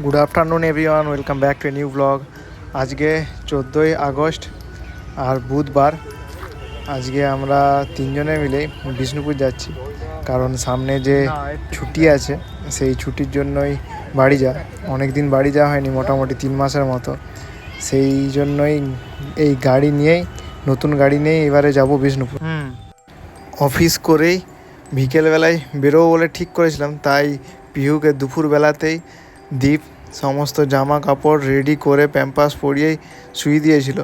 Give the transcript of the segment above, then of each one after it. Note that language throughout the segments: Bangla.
Good afternoon everyone welcome back to new blog আজকে চোদ্দোই আগস্ট আর বুধবার। আজকে আমরা তিনজনে মিলে বিষ্ণুপুর যাচ্ছি। কারণ সামনে যে ছুটি আছে সেই ছুটির জন্যই বাড়ি যা অনেক দিন বাড়ি যাওয়া হয়নি মোটামুটি তিন মাসের মতো। সেই জন্যই এই গাড়ি নিয়েই নতুন গাড়ি নিয়েই এবারে যাব বিষ্ণুপুর। অফিস করেই বিকেলবেলায় বেরোবো বলে ঠিক করেছিলাম। তাই পিহুকে দুপুরবেলাতেই দীপ সমস্ত জামা কাপড় রেডি করে প্যাম্পাস পরিয়েই শুয়ে দিয়েছিল।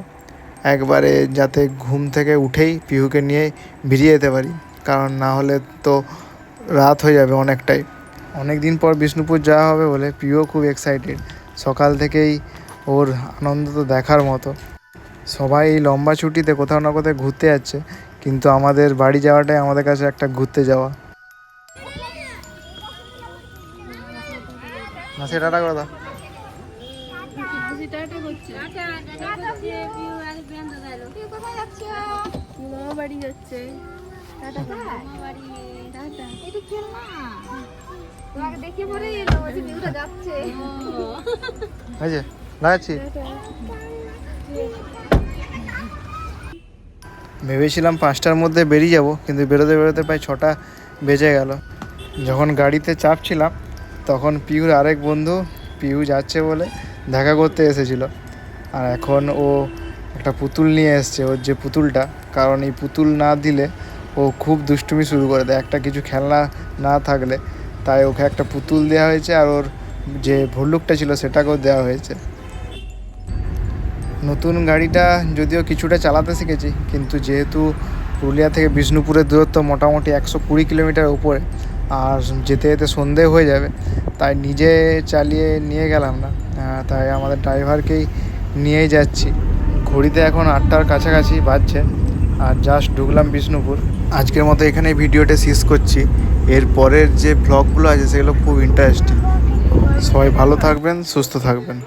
একবারে যাতে ঘুম থেকে উঠেই পিহুকে নিয়ে বেরিয়ে যেতে পারি, কারণ না হলে তো রাত হয়ে যাবে অনেকটাই। অনেক দিন পর বিষ্ণুপুর যাওয়া হবে বলে প্রিয় খুব এক্সাইটেড সকাল থেকেই ওর আনন্দ তো দেখার মতো। সবাই এই লম্বা ছুটিতে কোথাও না কোথাও ঘুরতে যাচ্ছে, কিন্তু আমাদের বাড়ি যাওয়াটাই আমাদের কাছে একটা ঘুরতে যাওয়া। না সেটা দাও টাটা করো। লাগাচ্ছি ভেবেছিলাম পাঁচটার মধ্যে বেরিয়ে যাব, কিন্তু বেরোতে বেরোতে প্রায় ছটা বেজে গেল যখন গাড়িতে চাপছিলাম তখন পিউর আরেক বন্ধু, পিউ যাচ্ছে বলে দেখা করতে এসেছিল। আর এখন ও একটা পুতুল নিয়ে এসছে, ওর যে পুতুলটা। কারণ এই পুতুল না দিলে ও খুব দুষ্টুমি শুরু করে দেয়। একটা কিছু খেলনা না থাকলে তাই ওকে একটা পুতুল দেওয়া হয়েছে আর ওর যে ভল্লুকটা ছিল সেটাকেও দেওয়া হয়েছে। নতুন গাড়িটা যদিও কিছুটা চালাতে শিখেছি, কিন্তু যেহেতু পুরুলিয়া থেকে বিষ্ণুপুরের দূরত্ব মোটামুটি একশো কুড়ি কিলোমিটার উপরে আর যেতে যেতে সন্ধে হয়ে যাবে, তাই নিজে চালিয়ে নিয়ে গেলাম না। তাই আমাদের ড্রাইভারকেই নিয়েই যাচ্ছি। ঘড়িতে এখন আটটার কাছাকাছি বাজছে, আর জাস্ট ঢুকলাম বিষ্ণুপুর। আজকের মতো এখানে ভিডিওটা শেষ করছি। এর পরের যে ব্লগগুলো আছে, সেগুলো খুব ইন্টারেস্টিং সবাই ভালো থাকবেন, সুস্থ থাকবেন।